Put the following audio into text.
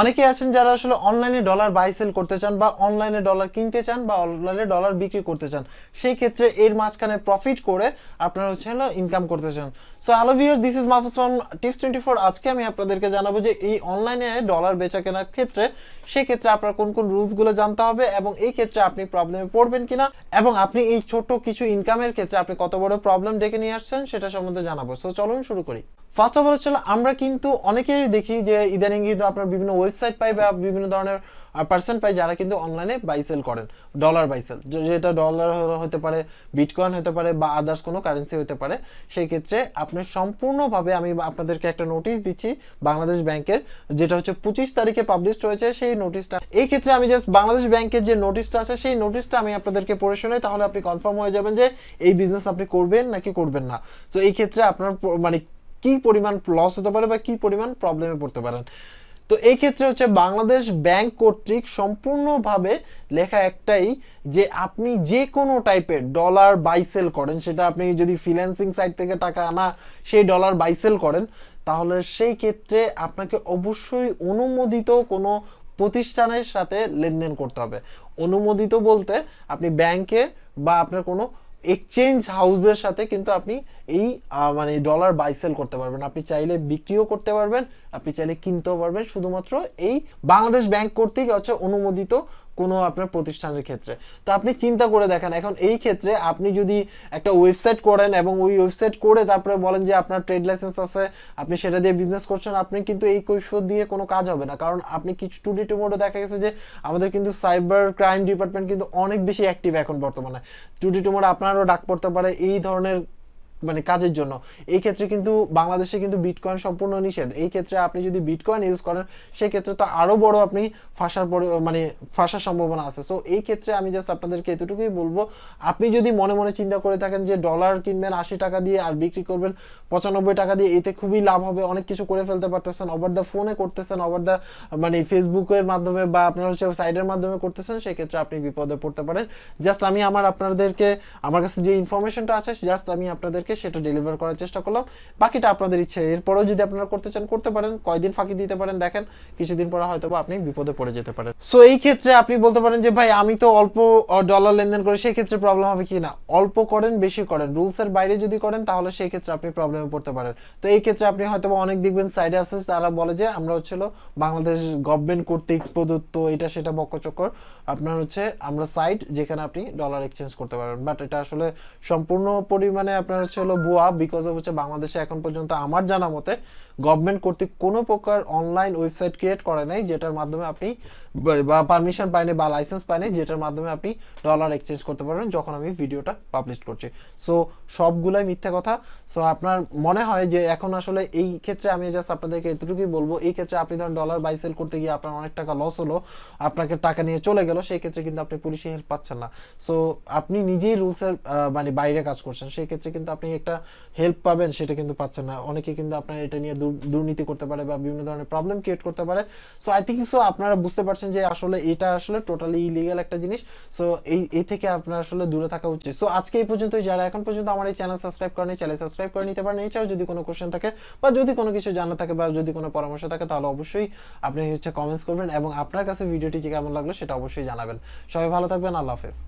অনেকে আছেন যারা আসলে অনলাইনে ডলার বাই সেল করতে চান বা অনলাইনে ডলার কিনতে চান বা অনলাইনে ডলার বিক্রি করতে চান, সেই ক্ষেত্রে এর মাঝখানে প্রফিট করে আপনারা হচ্ছে হলো ইনকাম করতে চান। So hello viewers this is Mahfuz from tips twenty four আজকে আমি আপনাদেরকে জানাব যে এই অনলাইনে ডলার বেচা কেনার ক্ষেত্রে সেই ক্ষেত্রে আপনার কোন কোন রুলসগুলো জানতে হবে এবং এই ক্ষেত্রে আপনি প্রবলেমে পড়বেন কিনা এবং আপনি এই ছোট কিছু ইনকামের ক্ষেত্রে আপনি কত বড় প্রবলেম ডেকে নিয়ে আসছেন সেটা সম্বন্ধে জানাব। সো চলুন শুরু করি। ফার্স্ট অফ অল হচ্ছে আমরা কিন্তু অনেকেই দেখি যে ইদানিং কিন্তু আপনার বিভিন্ন ওয়েবসাইট পাই বা বিভিন্ন ধরনের পার্সন পাই যারা কিন্তু অনলাইনে বাই সেল করেন ডলার বাই সেল যেটা ডলার হতে পারে বিটকয়েন হতে পারে বা আদার্স কোনো কারেন্সি হতে পারে, সেই ক্ষেত্রে আপনি সম্পূর্ণভাবে আমি আপনাদেরকে একটা নোটিশ দিচ্ছি বাংলাদেশ ব্যাংকের, যেটা হচ্ছে পঁচিশ তারিখে পাবলিশ হয়েছে, সেই নোটিশটা এই ক্ষেত্রে আমি জাস্ট বাংলাদেশ ব্যাংকের যে নোটিশটা আছে, সেই নোটিশটা আমি আপনাদেরকে পড়ে শোনাই তাহলে আপনি কনফার্ম হয়ে যাবেন যে এই বিজনেস আপনি করবেন নাকি করবেন না। তো এই ক্ষেত্রে আপনার মানে কি পরিমাণ লস হতে পারে বা কি পরিমাণ প্রবলেমে পড়তে পারেন। তো এই ক্ষেত্রে হচ্ছে বাংলাদেশ ব্যাংক কর্তৃক সম্পূর্ণভাবে লেখা একটাই যে আপনি যে কোনো টাইপের ডলার বাইসেল করেন, সেটা আপনি যদি ফিন্যান্সিং সাইট থেকে টাকা আনা সেই ডলার বাইসেল করেন, তাহলে সেই ক্ষেত্রে আপনাকে অবশ্যই অনুমোদিত কোনো প্রতিষ্ঠানের সাথে লেনদেন করতে হবে। অনুমোদিত বলতে আপনি ব্যাংকে বা আপনার কোনো এক্সচেঞ্জ হাউসের সাথে কিন্তু আপনি এই মানে ডলার বাইসেল করতে পারবেন। আপনি চাইলে বিক্রিও করতে পারবেন, আপনি চাইলে কিনতেও পারবেন। শুধুমাত্র এই বাংলাদেশ ব্যাংক কর্তৃক হচ্ছে অনুমোদিত কোনো আপনার প্রতিষ্ঠানের ক্ষেত্রে। তো আপনি চিন্তা করে দেখেন, এখন এই ক্ষেত্রে আপনি যদি একটা ওয়েবসাইট করেন এবং ওই ওয়েবসাইট করে তারপরে বলেন যে আপনার ট্রেড লাইসেন্স আছে, আপনি সেটা দিয়ে বিজনেস করছেন, আপনি কিন্তু এই কৈফিয়ত দিয়ে কোনো কাজ হবে না। কারণ আপনি কিছু টু ডি মোডে দেখা গেছে যে আমাদের কিন্তু সাইবার ক্রাইম ডিপার্টমেন্ট কিন্তু অনেক বেশি অ্যাক্টিভ এখন বর্তমানে। টু ডি মোডে আপনারও ডাক পড়তে পারে, এই ধরনের মানে কাজের জন্য। এই ক্ষেত্রে কিন্তু বাংলাদেশে কিন্তু বিটকয়েন সম্পূর্ণ নিষেধ। এই ক্ষেত্রে আপনি যদি বিটকয়েন ইউজ করেন সেই ক্ষেত্রে তো আরও বড় আপনি ফাঁসার পরে মানে ফাঁসার সম্ভাবনা আছে। সো এই ক্ষেত্রে আমি জাস্ট আপনাদেরকে এতটুকুই বলব, আপনি যদি মনে মনে চিন্তা করে থাকেন যে ডলার কিনবেন আশি টাকা দিয়ে আর বিক্রি করবেন পঁচানব্বই টাকা দিয়ে, এতে খুবই লাভ হবে, অনেক কিছু করে ফেলতে পারতেছেন ওভার দ্য ফোনে করতেছেন ওভার দ্য মানে ফেসবুকের মাধ্যমে বা আপনার হচ্ছে সাইডের মাধ্যমে করতেছেন সেই ক্ষেত্রে আপনি বিপদে পড়তে পারেন। জাস্ট আমি আমার আপনাদেরকে, আমার কাছে যে ইনফরমেশনটা আছে জাস্ট আমি আপনাদেরকে সেটা ডেলিভার করার চেষ্টা করলাম। বাকিটা আপনাদের ইচ্ছে। এরপরেও যদি আপনারা করতে চান, করতে পারেন। কয়দিন ফাঁকি দিতে পারেন, দেখেন। কিছুদিন পরে হয়তো আপনি বিপদে পড়ে যেতে পারেন। সো এই ক্ষেত্রে আপনি বলতে পারেন যে, ভাই, আমি তো অল্প ডলার লেনদেন করি, সেই ক্ষেত্রে প্রবলেম হবে কি না? অল্প করেন, বেশি করেন। রুলস এর বাইরে যদি করেন, তাহলে সেই ক্ষেত্রে আপনি প্রবলেমে পড়তে পারেন। তো এই ক্ষেত্রে আপনি হয়তো অনেক দেখবেন সাইডে আছে তারা বলে যে, আমরা হচ্ছিল বাংলাদেশ গভর্নমেন্ট কর্তৃক প্রদত্ত এটা, সেটা, বক্কচক্কর। আপনার হচ্ছে, আমরা সাইট যেখানে আপনি ডলার এক্সচেঞ্জ করতে পারবেন বাট এটা আসলে সম্পূর্ণ পরিমাণে আপনার হলো ভুয়া বিকজ অফ হচ্ছে বাংলাদেশে এখন পর্যন্ত আমার জানা মতে গভর্নমেন্ট কর্তৃক কোনো প্রকার অনলাইন ওয়েবসাইট ক্রিয়েট করে নাই, যেটার মাধ্যমে আপনি বা পারমিশন পাইনি বা লাইসেন্স পাইনি যেটার মাধ্যমে আপনি ডলার এক্সচেঞ্জ করতে পারবেন যখন আমি ভিডিওটা পাবলিশ করছি। সো সবগুলাই মিথ্যা কথা। সো আপনার মনে হয় যে এখন আসলে এই ক্ষেত্রে আমি জাস্ট আপনাদেরকে এতটুকুই বলব, এই ক্ষেত্রে আপনি ধরেন ডলার বাই সেল করতে গিয়ে আপনার অনেক টাকা লস হলো, আপনাকে টাকা নিয়ে চলে গেল, সেই ক্ষেত্রে কিন্তু আপনি পুলিশে হেল্প পাচ্ছেন না। সো আপনি নিজেই রুলসের মানে বাইরে কাজ করছেন, সেই ক্ষেত্রে কিন্তু আপনি একটা হেল্প পাবেন সেটা কিন্তু পাচ্ছেন না। অনেকে কিন্তু আপনার এটা নিয়ে দুর্নীতি করতে পারে বা বিভিন্ন ধরনের প্রবলেম ক্রিয়েট করতে পারে। সো আই থিঙ্ক সো আপনারা বুঝতে পারছেন যে আসলে এটা আসলে টোটালি ইলিগাল একটা জিনিস। সো এই এই থেকে আপনার আসলে দূরে থাকা উচিত। সো আজকে এই পর্যন্তই। যারা এখন পর্যন্ত আমার এই চ্যানেল সাবস্ক্রাইব করেনি চ্যানেল সাবস্ক্রাইব করে নিতে পারেন। এছাড়াও যদি কোনো কোশ্চেন থাকে বা যদি কোনো কিছু জানা থাকে বা যদি কোনো পরামর্শ থাকে, তাহলে অবশ্যই আপনি হচ্ছে কমেন্টস করবেন এবং আপনার কাছে ভিডিওটি কেমন লাগল সেটা অবশ্যই জানাবেন। সবাই ভালো থাকবেন। আল্লাহ হাফেজ।